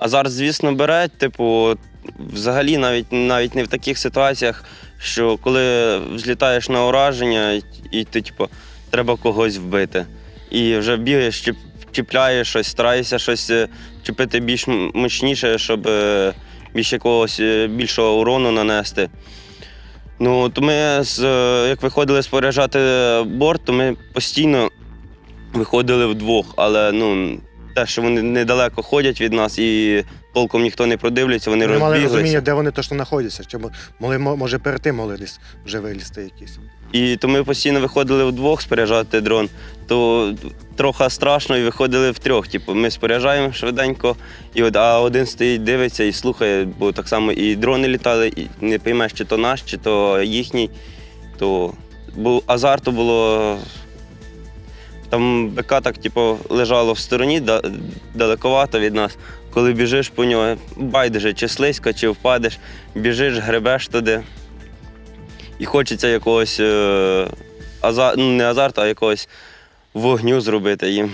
Азарт, звісно, бере. Типу, взагалі, навіть навіть не в таких ситуаціях, що коли взлітаєш на ураження, і, ти, типу, треба когось вбити. І вже бігаєш, чіп, чіпляєш щось, стараєшся щось е, чіпити більш мощніше, щоб е, більш якогось е, більшого урону нанести. Ну, то ми, з, як виходили споряджати борт, то ми постійно виходили вдвох, але ну, те, що вони недалеко ходять від нас і толком ніхто не продивляться, вони Вони мали розуміння, розбіглися. де вони точно знаходяться. Чи мо- могли, мо- може, перед тим могли десь вже вилізти якісь. І то ми постійно виходили вдвох споряджати дрон, то трохи страшно і виходили втрьох. Типу, ми споряджаємо швиденько, і от, а один стоїть, дивиться і слухає, бо так само і дрони літали, і не поймеш, чи то наш, чи то їхній. То бо азарту було. Там БК так, типу, лежало в стороні, далековато від нас. Коли біжиш по нього, байдуже, чи слизько, чи впадеш, біжиш, гребеш туди. І хочеться якогось е, аза... ну, не азарту, а якогось вогню зробити їм.